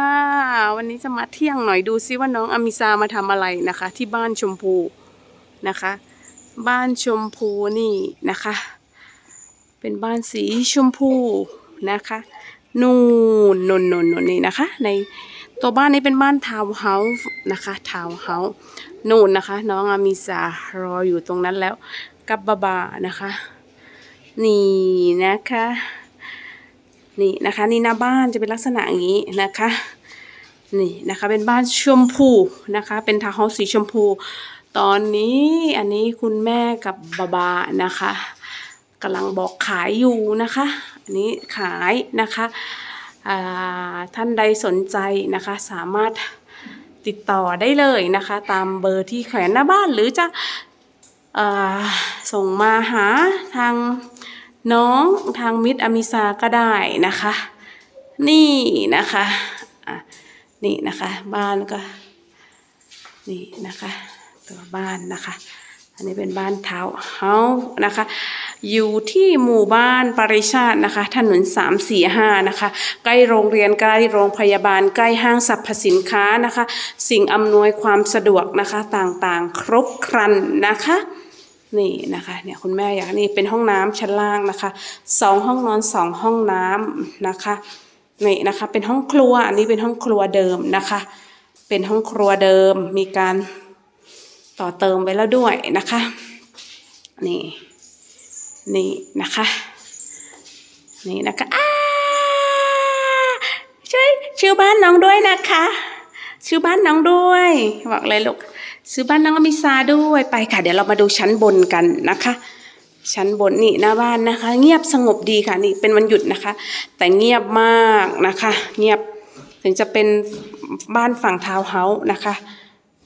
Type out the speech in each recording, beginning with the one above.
ค่ะวันนี้จะมาเที่ยงหน่อยดูซิว่าน้องอามิซามาทำอะไรนะคะ ที่บ้านชมพูนะคะ บ้านชมพูนี่นะคะ เป็นบ้านสีชมพูนะคะนู่นนนนนนนี่นะคะ ในตัวบ้านนี้เป็นบ้านทาวน์เฮาส์นะคะทาวน์เฮาส์นู่นนะคะ น้องอามิซารออยู่ตรงนั้นแล้วกับบาบานะคะ นี่นะคะ นี่นะคะนี่หน้าบ้านจะเป็นลักษณะอย่างนี้นะคะนี่นะคะเป็นบ้านชมพูนะคะเป็นทาวน์เฮาส์สีชมพู ตอนนี้อันนี้คุณแม่กับบาบานะคะกำลังบอกขายอยู่นะคะอันนี้ขายนะคะท่านใดสนใจนะคะสามารถติดต่อได้เลยนะคะ ตามเบอร์ที่แขวนหน้าบ้านหรือจะอส่งมาหาทาง น้องทางมิตรอมิซาก็ได้นะคะ นี่นะคะะนี่นะคะ บ้านก็ นี่นะคะ ตัวบ้านนะคะ อันนี้เป็นบ้านเท้าเฮานะคะ อยู่ที่หมู่บ้านปริชาตินะคะ ถนน3 4 5นะคะ ใกล้โรงเรียนใกล้โรงพยาบาลใกล้ห้างสรรพสินค้านะคะ สิ่งอำนวยความสะดวกนะคะต่างๆ ครบครันนะคะ นี่นะคะเนี่ยคุณแม่อยากนี่เป็นห้องน้ำชั้นล่างนะคะสองห้องนอนสองห้องน้ำนะคะนี่นะคะเป็นห้องครัวอันนี้เป็นห้องครัวเดิมนะคะ เป็นห้องครัวเดิมมีการต่อเติมไว้แล้วด้วยนะคะนี่นี่นะคะนี่นะคะอ้าช่วยชื่อบ้านน้องด้วยนะคะ ชื่อบ้านน้องด้วยบอกเลยลูกชื่อบ้านน้องอมิซาด้วยไปค่ะ เดี๋ยวเรามาดูชั้นบนกันนะคะ ชั้นบนนี่หน้าบ้านนะคะ เงียบสงบดีค่ะนี่เป็นวันหยุดนะคะ แต่เงียบมากนะคะ เงียบถึงจะเป็นบ้านฝั่งทาวน์เฮาส์นะคะ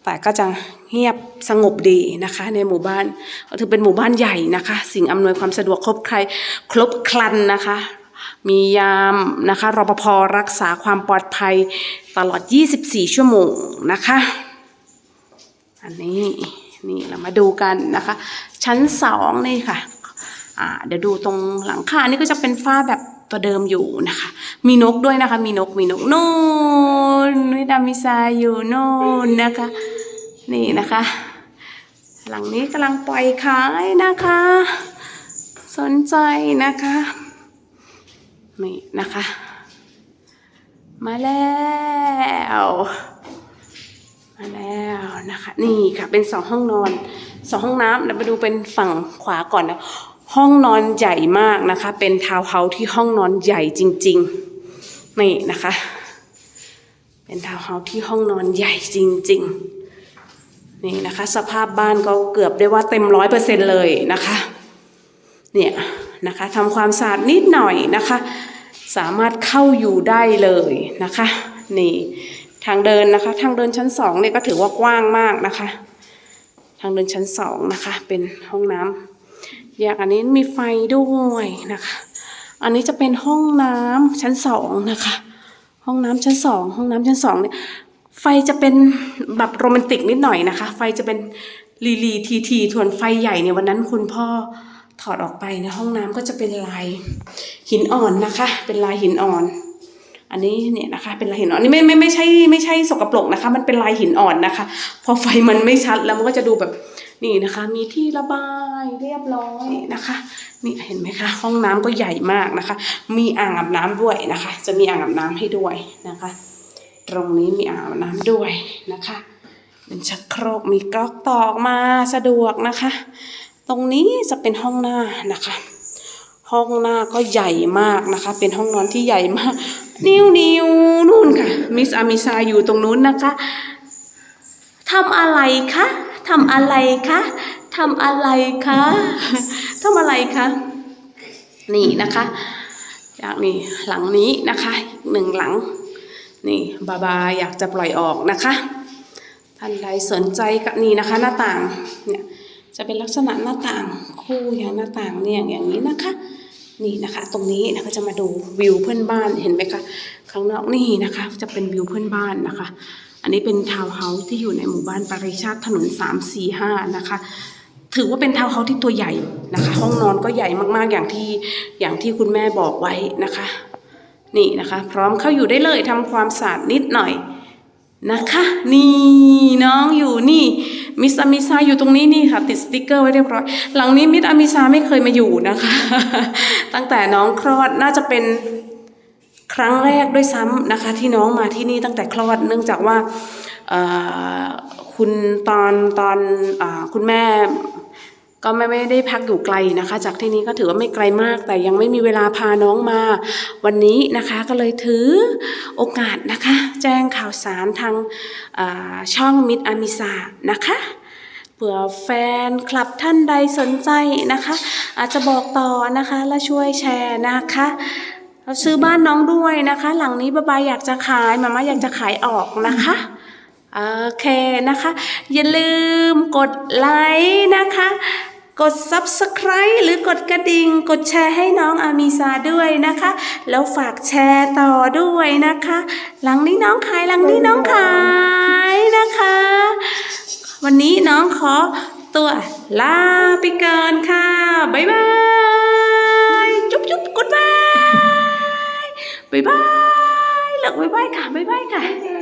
แต่ก็จะเงียบสงบดีนะคะ ในหมู่บ้านก็ถือเป็นหมู่บ้านใหญ่นะคะ สิ่งอำนวยความสะดวกครบใครครบครันนะคะ มียามนะคะรปภรักษาความปลอดภัยตลอด 24 ชั่วโมงนะคะ อันนี้นี่เรามาดูกันนะคะ ชั้นสองนี่ค่ะอ่าเดี๋ยวดูตรงหลังคานี่ก็จะเป็นฝ้าแบบตัวเดิมอยู่นะคะ มีนกด้วยนะคะ มีนกมีนกนู่นวิดามิซาอยู่นู่นนะคะ นี่นะคะ หลังนี้กำลังปล่อยขายนะคะ สนใจนะคะ นี่นะคะ มาแล้ว มาแล้วนะคะ นี่ค่ะเป็นสองห้องนอนสองห้องน้ำเดี๋ยวมาดูเป็นฝั่งขวาก่อนนะห้องนอนใหญ่มากนะคะ เป็นทาวน์เฮาส์ที่ห้องนอนใหญ่จริง ๆ นี่นะคะ เป็นทาวน์เฮาส์ที่ห้องนอนใหญ่จริง ๆ นี่นะคะ สภาพบ้านก็เกือบได้ว่าเต็มร้อยเปอร์เซ็นเลยนะคะ เนี่ยนะคะทำความสะอาดนิดหน่อยนะคะ สามารถเข้าอยู่ได้เลยนะคะนี่ทางเดินนะคะ ทางเดินชั้นสองเนี่ยก็ถือว่ากว้างมากนะคะ ทางเดินชั้นสองนะคะ เป็นห้องน้ำแยกอันนี้มีไฟด้วยนะคะ อันนี้จะเป็นห้องน้ำชั้นสองนะคะ ห้องน้ำชั้นสองห้องน้ำชั้นสองเนี่ยไฟจะเป็นแบบโรแมนติกนิดหน่อยนะคะ ไฟจะเป็นลีลีทีทีทวนไฟใหญ่เนี่ยวันนั้นคุณพ่อ ถอดออกไปในห้องน้ำก็จะเป็นลายหินอ่อนนะคะ เป็นลายหินอ่อน อันนี้เนี่ยนะคะ เป็นลายหินอ่อนนี่ไม่ไม่ไม่ใช่ไม่ใช่สกปรกนะคะ มันเป็นลายหินอ่อนนะคะ พอไฟมันไม่ชัดแล้วมันก็จะดูแบบนี่นะคะ มีที่ระบายเรียบร้อยนะคะ นี่เห็นไหมคะ ห้องน้ำก็ใหญ่มากนะคะ มีอ่างอาบน้ำด้วยนะคะ จะมีอ่างอาบน้ำให้ด้วยนะคะ ตรงนี้มีอ่างอาบน้ำด้วยนะคะเป็นชักโครกมีก๊อกตอกมาสะดวกนะคะ ตรงนี้จะเป็นห้องหน้านะคะ ห้องหน้าก็ใหญ่มากนะคะ เป็นห้องนอนที่ใหญ่มาก นิ้วนิ้วนู่นค่ะมิสอามิซาอยู่ตรงนู้นนะคะทำอะไรคะทำอะไรคะทำอะไรคะทำอะไรคะนี่นะคะจากนี่หลังนี้นะคะหนึ่งหลังนี่บาบาอยากจะปล่อยออกนะคะท่านใดสนใจกับนี่นะคะ หน้าต่างเนี่ย จะเป็นลักษณะหน้าต่างคู่อย่างหน้าต่างเนี่ยอย่างนี้นะคะ นี่นะคะ ตรงนี้นะคะจะมาดูวิวเพื่อนบ้านเห็นไหมคะข้างนอกนี่นะคะ จะเป็นวิวเพื่อนบ้านนะคะ อันนี้เป็นทาวน์เฮาส์ที่อยู่ในหมู่บ้านปริชาติถนน3 4 5นะคะถือว่าเป็นทาวน์เฮาส์ที่ตัวใหญ่นะคะ ห้องนอนก็ใหญ่มากๆอย่างที่อย่างที่คุณแม่บอกไว้นะคะ นี่นะคะ พร้อมเข้าอยู่ได้เลยทำความสะอาดนิดหน่อย นะคะ นี่น้องอยู่นี่ มิสอามิซาอยู่ตรงนี้นี่ค่ะ ติดสติกเกอร์ไว้เรียบร้อย หลังนี้มิสอามิซาไม่เคยมาอยู่นะคะ ตั้งแต่น้องคลอดน่าจะเป็นครั้งแรกด้วยซ้ำนะคะ ที่น้องมาที่นี่ตั้งแต่คลอดเนื่องจากว่าคุณตอนตอนอคุณแม่ ก็ไม่ไม่ได้พักอยู่ไกลนะคะ จากที่นี้ก็ถือว่าไม่ไกลมาก แต่ยังไม่มีเวลาพาน้องมาวันนี้นะคะก็เลยถือโอกาสนะคะ แจ้งข่าวสารทางช่องมิดอามิสานะคะเผื่อแฟนคลับท่านใดสนใจนะคะ อาจจะบอกต่อนะคะและช่วยแชร์นะคะเราซื้อบ้านน้องด้วยนะคะ หลังนี้บายบายอยากจะขายมาม่าอยากจะขายออกนะคะโอเคนะคะ อย่าลืมกดไลค์นะคะ กด subscribe หรือกดกระดิ่ง กดแชร์ให้น้องอามีซาด้วยนะคะ แล้วฝากแชร์ต่อด้วยนะคะ หลังนี้น้องขายหลังนี้น้องขายนะคะ วันนี้น้องขอตัวลาไปก่อนค่ะ บ๊ายบาย จุ๊บจุ๊บกดบาย บ๊ายบายหลักบ๊ายบายค่ะ บ๊ายบายค่ะ